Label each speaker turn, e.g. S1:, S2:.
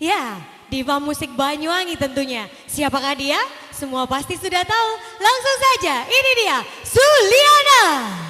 S1: Ya, diva musik Banyuwangi tentunya. Siapakah dia? Semua pasti sudah tahu. Langsung saja, ini dia Suliana.